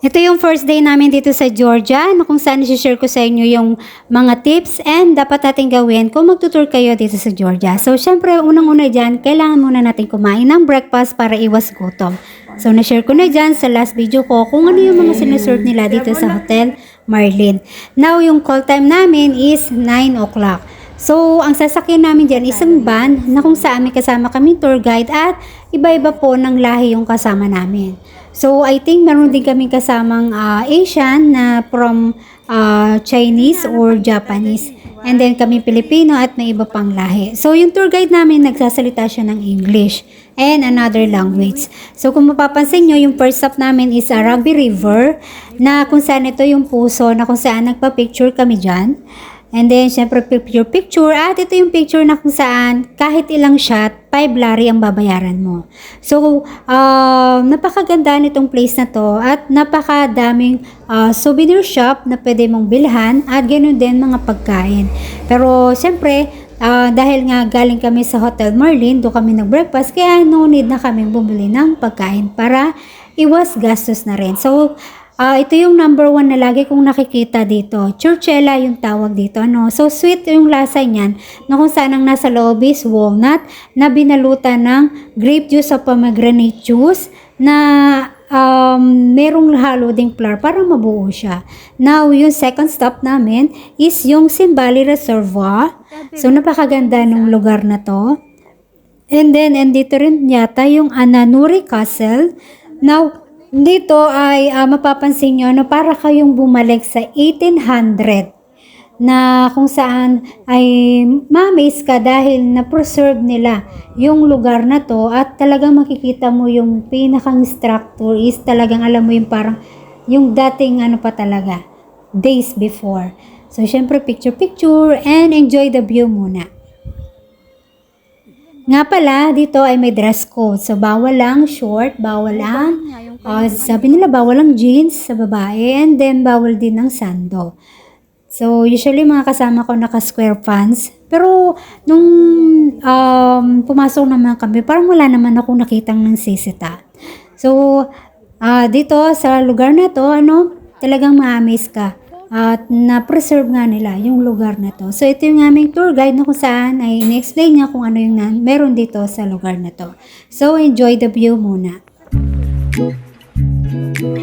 Ito yung first day namin dito sa Georgia na kung saan share ko sa inyo yung mga tips and dapat natin gawin kung magtutur kayo dito sa Georgia. So, syempre, unang-una dyan, kailangan muna natin kumain ng breakfast para iwas gutom. So, na-share ko na dyan sa last video ko kung ano yung mga sineserve nila dito sa Hotel Marlin. Now, yung call time namin is 9 o'clock. So, ang sasakyan namin dyan, isang van na kung saan may kasama kami tour guide at iba-iba po ng lahi yung kasama namin. So, I think meron din kami kasamang ah, Asian na from ah, Chinese or Japanese. And then kami Pilipino at may iba pang lahi. So, yung tour guide namin nagsasalita siya ng English and another language. So, kung mapapansin nyo, yung first stop namin is a Rugby River na kung saan ito yung puso na kung saan nagpa-picture kami dyan. And then, syempre, picture-picture. At ito yung picture na kung saan, kahit ilang shot, 5 lari ang babayaran mo. So, uh, napakaganda nitong place na to. At napakadaming uh, souvenir shop na pwede mong bilhan. At ganoon din mga pagkain. Pero, syempre, uh, dahil nga galing kami sa Hotel Merlin, doon kami nag-breakfast. Kaya no need na kami bumili ng pagkain para iwas gastos na rin. So, Ah, ito yung number one na lagi kong nakikita dito. Churchella yung tawag dito. No? So, sweet yung lasa niyan na kung saan ang nasa loob is walnut na binalutan ng grape juice o pomegranate juice na um, merong halo ding flour para mabuo siya. Now, yung second stop namin is yung Simbali Reservoir. So, napakaganda ng lugar na to. And then, and dito rin yata yung Ananuri Castle. Now, dito ay uh, mapapansin nyo na para kayong bumalik sa 1800 na kung saan ay mamis ka dahil na-preserve nila yung lugar na to at talagang makikita mo yung pinakang structure is talagang alam mo yung parang yung dating ano pa talaga days before. So, syempre picture-picture and enjoy the view muna. Nga pala, dito ay may dress code. So, bawal lang short, bawal lang, uh, sabi nila bawal lang jeans sa babae, and then bawal din ng sando. So, usually mga kasama ko naka-square pants. Pero, nung um, pumasok naman kami, parang wala naman akong nakitang ng sisita. So, uh, dito sa lugar na to, ano, talagang ma-amaze ka at na-preserve nga nila yung lugar na to. So, ito yung aming tour guide na kung saan ay in-explain niya kung ano yung meron dito sa lugar na to. So, enjoy the view muna. Dito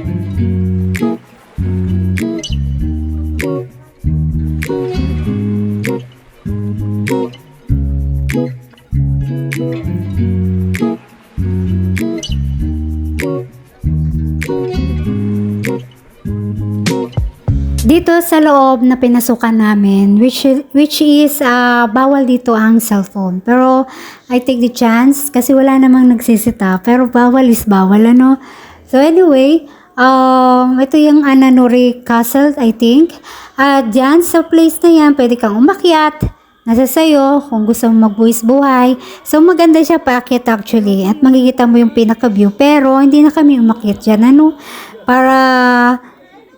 sa loob na pinasukan namin, which, which is uh, bawal dito ang cellphone. Pero I take the chance kasi wala namang nagsisita. Pero bawal is bawal, ano? So anyway, um, ito yung Ananuri Castle, I think. At dyan sa place na yan, pwede kang umakyat. Nasa sayo kung gusto mo magbuwis buhay. So maganda siya paakyat actually. At makikita mo yung pinaka-view. Pero hindi na kami umakyat dyan, ano? Para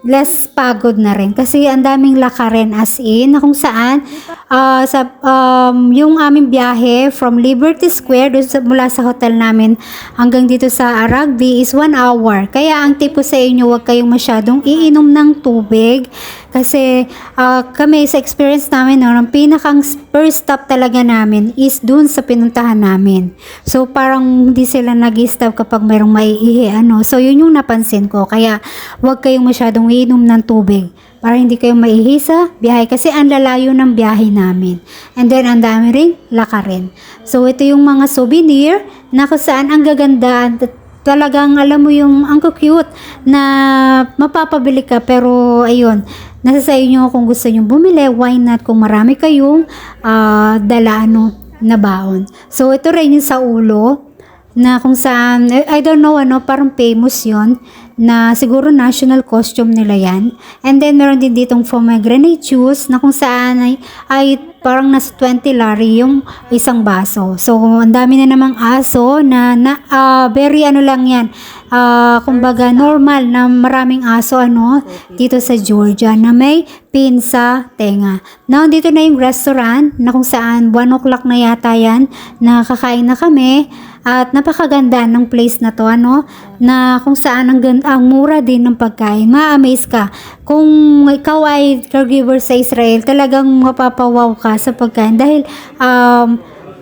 less pagod na rin. Kasi ang daming lakarin as in na kung saan uh, sa um, yung aming biyahe from Liberty Square doon sa, mula sa hotel namin hanggang dito sa Aragbi is 1 hour. Kaya ang tipo sa inyo wag kayong masyadong iinom ng tubig kasi uh, kami sa experience namin no, ang pinakang first stop talaga namin is dun sa pinuntahan namin so parang hindi sila nag-stop kapag mayroong maiihi ano so yun yung napansin ko kaya wag kayong masyadong umiinom ng tubig para hindi kayo maihi sa biyahe kasi ang lalayo ng biyahe namin. And then ang dami rin lakarin. So ito yung mga souvenir na kung saan ang gaganda at talagang alam mo yung ang cute na mapapabili ka pero ayun nasa sa inyo kung gusto nyo bumili why not kung marami kayong uh, dala ano na baon. So ito rin yung sa ulo na kung saan, I don't know ano, parang famous yon na siguro national costume nila yan. And then meron din ditong pomegranate juice na kung saan ay, ay parang nasa 20 lari yung isang baso. So, ang dami na namang aso na, na uh, very ano lang yan, uh, kumbaga normal na maraming aso ano dito sa Georgia na may pinsa tenga. Now, dito na yung restaurant na kung saan 1 o'clock na yata yan, nakakain na kami At napakaganda ng place na to, ano, na kung saan ang, ang mura din ng pagkain. Ma-amaze ka. Kung ikaw ay caregiver sa Israel, talagang mapapawaw ka sa pagkain dahil um,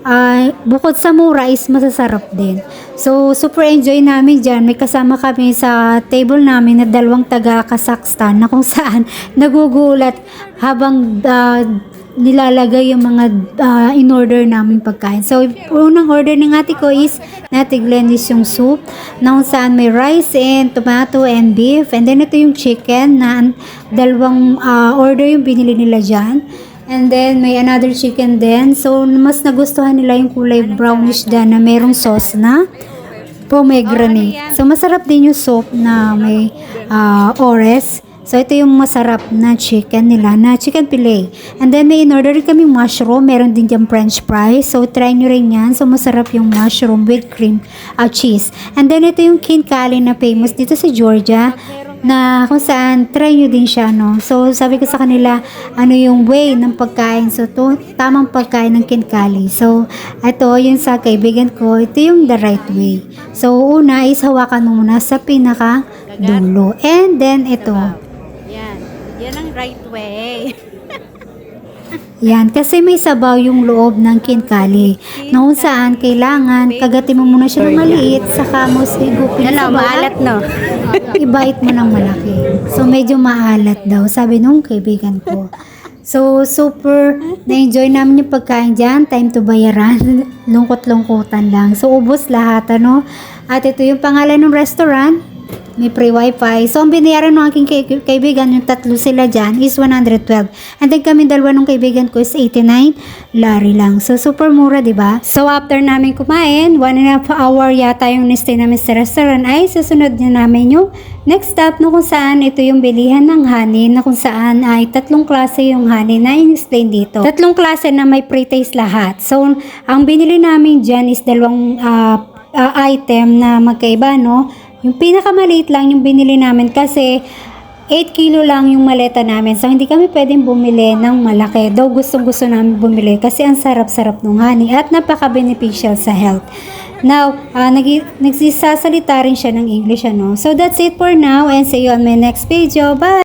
ah, bukod sa mura is masasarap din. So, super enjoy namin dyan. May kasama kami sa table namin na dalawang taga Kazakhstan na kung saan nagugulat habang ah, nilalagay yung mga ah, in-order namin pagkain. So, unang order ng ate ko is natiglenis yung soup na kung saan may rice and tomato and beef. And then, ito yung chicken na an- dalawang ah, order yung binili nila dyan. And then, may another chicken din. So, mas nagustuhan nila yung kulay brownish dyan na merong sauce na pomegranate. So, masarap din yung soup na may ah, ores. So, ito yung masarap na chicken nila, na chicken fillet. And then, may in-order kami mushroom. Meron din dyan french fries. So, try nyo rin yan. So, masarap yung mushroom with cream ah, cheese. And then, ito yung kinkali na famous dito sa Georgia na kung saan try nyo din siya no so sabi ko sa kanila ano yung way ng pagkain so to tamang pagkain ng kinkali so ito yung sa kaibigan ko ito yung the right way so una is hawakan mo muna sa pinaka dulo and then ito Yan. Yan ang right way. yan kasi may sabaw yung loob ng kinkali kung saan kailangan kagatin mo muna siya ng maliit saka mo sigupin sa lang, maalat no? ibait mo ng malaki. So, medyo maalat daw, sabi nung kaibigan ko. So, super na-enjoy namin yung pagkain dyan. Time to bayaran. Lungkot-lungkutan lang. So, ubos lahat, ano? At ito yung pangalan ng restaurant. May free wifi. So, ang binayaran ng aking kaibigan, yung tatlo sila dyan, is 112. And then kami dalawa ng kaibigan ko is 89. Lari lang. So, super mura, di ba? So, after namin kumain, one and a half hour yata yung nistay namin sa restaurant, ay susunod na namin yung next stop no kung saan ito yung bilihan ng honey na kung saan ay tatlong klase yung honey na in-explain dito. Tatlong klase na may pre-taste lahat. So, ang binili namin dyan is dalawang ah, ah, item na magkaiba, no? Yung pinakamaliit lang yung binili namin kasi 8 kilo lang yung maleta namin. So, hindi kami pwedeng bumili ng malaki. Daw gustong gusto namin bumili kasi ang sarap-sarap ng honey at napaka-beneficial sa health. Now, uh, nag nagsisasalita rin siya ng English, ano? So, that's it for now and see you on my next video. Bye!